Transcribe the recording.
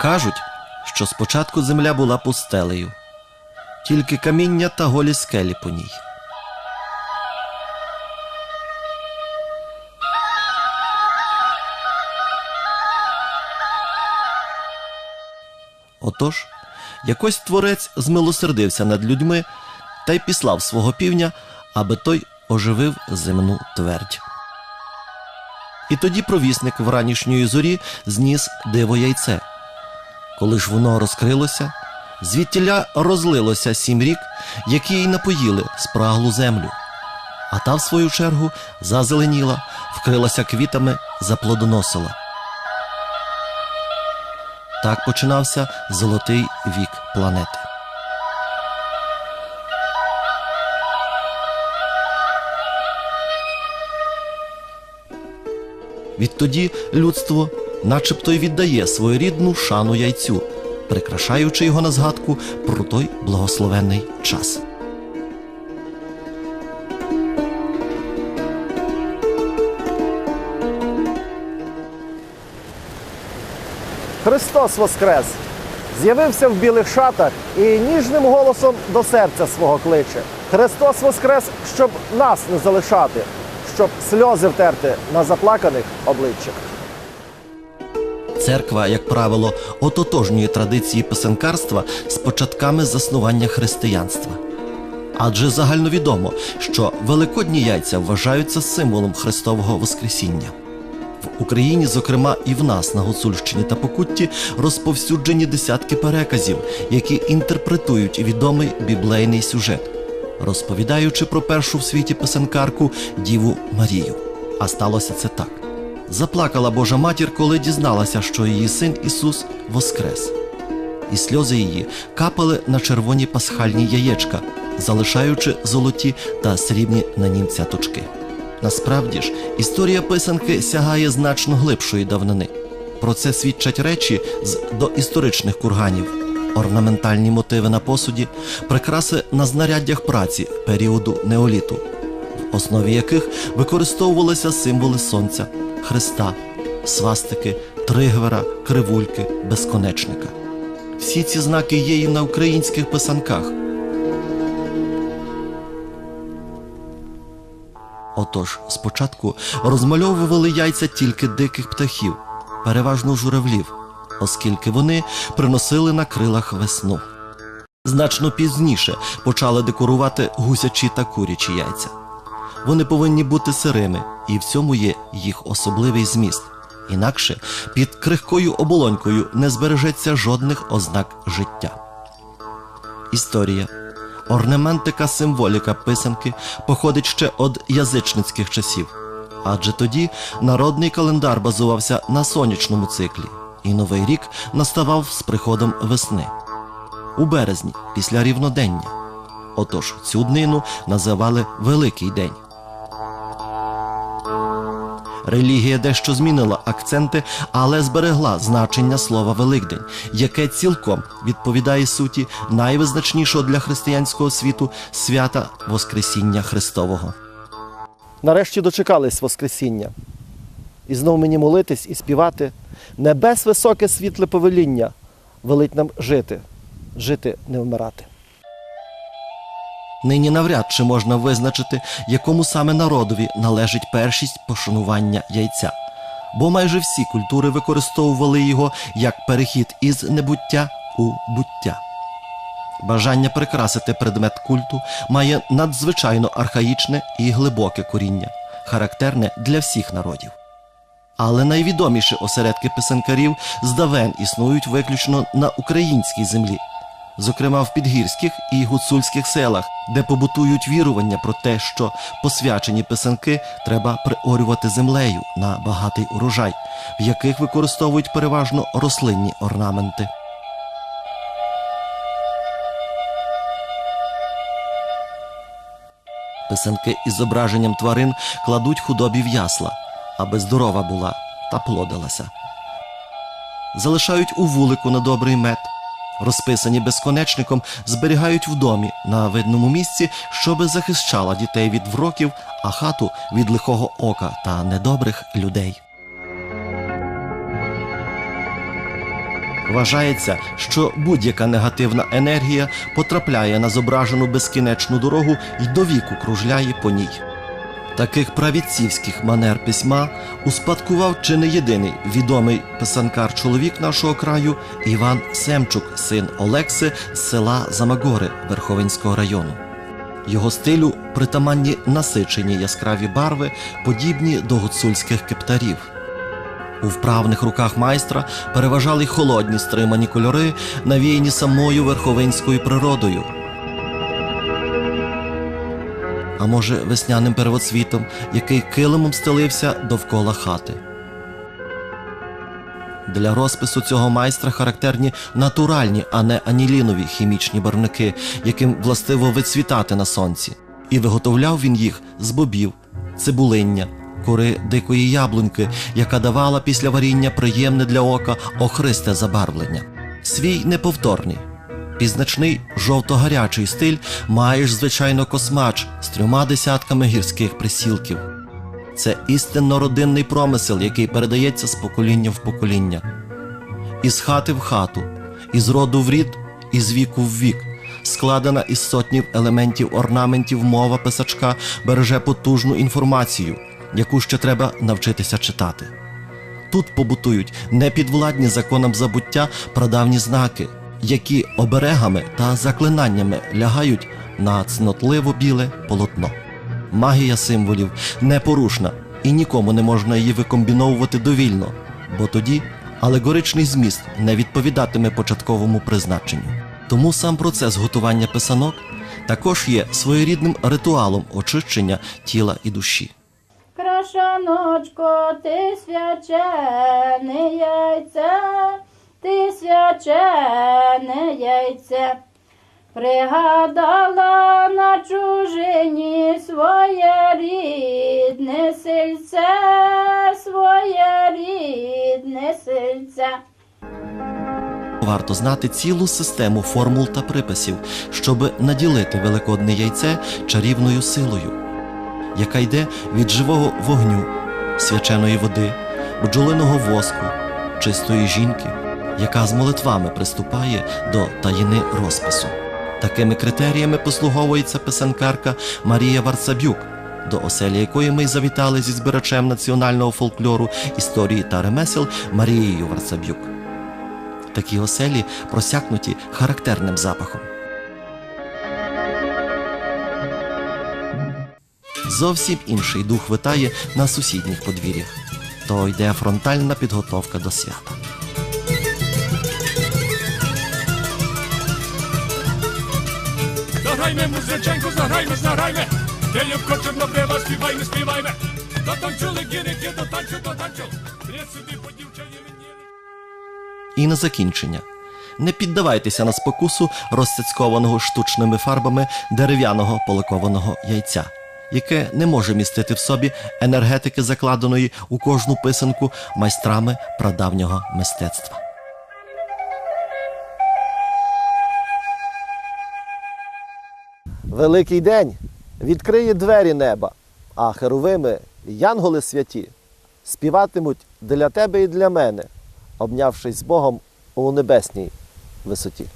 Кажуть, що спочатку земля була пустелею, тільки каміння та голі скелі по ній. Отож, якось творець змилосердився над людьми та й післав свого півня, аби той оживив земну твердь. І тоді провісник вранішньої зорі зніс диво яйце. Коли ж воно розкрилося, звідтіля розлилося сім рік, які й напоїли спраглу землю. А та, в свою чергу, зазеленіла, вкрилася квітами, заплодоносила. Так починався золотий вік планети. Відтоді людство начебто й віддає своєрідну шану яйцю, прикрашаючи його на згадку про той благословенний час. Христос Воскрес! З'явився в білих шатах і ніжним голосом до серця свого кличе. Христос Воскрес, щоб нас не залишати, щоб сльози втерти на заплаканих обличчях. Церква, як правило, ототожнює традиції писанкарства з початками заснування християнства. Адже загальновідомо, що великодні яйця вважаються символом Христового Воскресіння. В Україні, зокрема, і в нас на Гуцульщині та Покутті розповсюджені десятки переказів, які інтерпретують відомий біблейний сюжет, розповідаючи про першу в світі писанкарку Діву Марію. А сталося це так. Заплакала Божа матір, коли дізналася, що її син Ісус воскрес. І сльози її капали на червоні пасхальні яєчка, залишаючи золоті та срібні на нім цяточки. Насправді ж, історія писанки сягає значно глибшої давнини. Про це свідчать речі з доісторичних курганів, орнаментальні мотиви на посуді, прикраси на знаряддях праці періоду неоліту, в основі яких використовувалися символи сонця, Христа, свастики, тригвера, кривульки, безконечника. Всі ці знаки є і на українських писанках. Отож, спочатку розмальовували яйця тільки диких птахів, переважно журавлів, оскільки вони приносили на крилах весну. Значно пізніше почали декорувати гусячі та курячі яйця. Вони повинні бути сирими, і в цьому є їх особливий зміст. Інакше під крихкою оболонькою не збережеться жодних ознак життя. Історія. Орнаментика символіка писанки походить ще від язичницьких часів, адже тоді народний календар базувався на сонячному циклі, і новий рік наставав з приходом весни у березні після рівнодення. Отож цю днину називали Великий день. Релігія дещо змінила акценти, але зберегла значення слова Великдень, яке цілком відповідає суті найвизначнішого для християнського світу свята Воскресіння Христового. Нарешті дочекались Воскресіння. І знов мені молитись і співати. Небес високе світле повеління велить нам жити, жити не вмирати. Нині навряд чи можна визначити, якому саме народові належить першість пошанування яйця, бо майже всі культури використовували його як перехід із небуття у буття. Бажання прикрасити предмет культу має надзвичайно архаїчне і глибоке коріння, характерне для всіх народів. Але найвідоміші осередки писанкарів здавен існують виключно на українській землі, зокрема в підгірських і гуцульських селах, де побутують вірування про те, що посвячені писанки треба приорювати землею на багатий урожай, в яких використовують переважно рослинні орнаменти. Писанки із зображенням тварин кладуть худобі в ясла, аби здорова була та плодилася. Залишають у вулику на добрий мед. Розписані безконечником зберігають в домі на видному місці, щоби захищала дітей від вроків, а хату від лихого ока та недобрих людей. Вважається, що будь-яка негативна енергія потрапляє на зображену безкінечну дорогу і до віку кружляє по ній. Таких правідцівських манер письма успадкував чи не єдиний відомий писанкар чоловік нашого краю Іван Семчук, син Олекси з села Замагори Верховинського району. Його стилю притаманні насичені яскраві барви, подібні до гуцульських кептарів. У вправних руках майстра переважали холодні стримані кольори, навіяні самою верховинською природою. А може, весняним первоцвітом, який килимом стелився довкола хати. Для розпису цього майстра характерні натуральні, а не анілінові хімічні барвники, яким властиво вицвітати на сонці. І виготовляв він їх з бобів, цибулиння, кори дикої яблуньки, яка давала після варіння приємне для ока охристе забарвлення. Свій неповторний. Пізначний жовто-гарячий стиль маєш, звичайно, космач з трьома десятками гірських присілків. Це істинно родинний промисел, який передається з покоління в покоління. Із хати в хату, із роду в рід, із віку в вік, складена із сотнів елементів орнаментів мова писачка береже потужну інформацію, яку ще треба навчитися читати. Тут побутують непідвладні законам забуття прадавні знаки, які оберегами та заклинаннями лягають на цнотливо біле полотно. Магія символів непорушна, і нікому не можна її викомбіновувати довільно, бо тоді алегоричний зміст не відповідатиме початковому призначенню. Тому сам процес готування писанок також є своєрідним ритуалом очищення тіла і душі. Крашаночко, ти свячене яйце, ти свячене яйце. Пригадала на чужині своє рідне сельце, своє рідне сельце. Варто знати цілу систему формул та приписів, щоб наділити великодне яйце чарівною силою, яка йде від живого вогню, свяченої води, бджолиного воску, чистої жінки, яка з молитвами приступає до таїни розпису. Такими критеріями послуговується писанкарка Марія Варцабюк, до оселі якої ми й завітали зі збирачем національного фольклору, історії та ремесел Марією Варцабюк. Такі оселі просякнуті характерним запахом. Зовсім інший дух витає на сусідніх подвір'ях. То йде фронтальна підготовка до свята. Заграйме, музиченько, заграйме, заграйме. Дельовко чорнобрива, співайме, співайме. Дотанчули гірики, дотанчу, дотанчу. Три сюди по дівчині мені. І на закінчення. Не піддавайтеся на спокусу розцяцькованого штучними фарбами дерев'яного поликованого яйця, яке не може містити в собі енергетики, закладеної у кожну писанку майстрами прадавнього мистецтва. Великий день відкриє двері неба, а херовими, янголи святі, співатимуть для тебе і для мене, обнявшись з Богом у небесній висоті.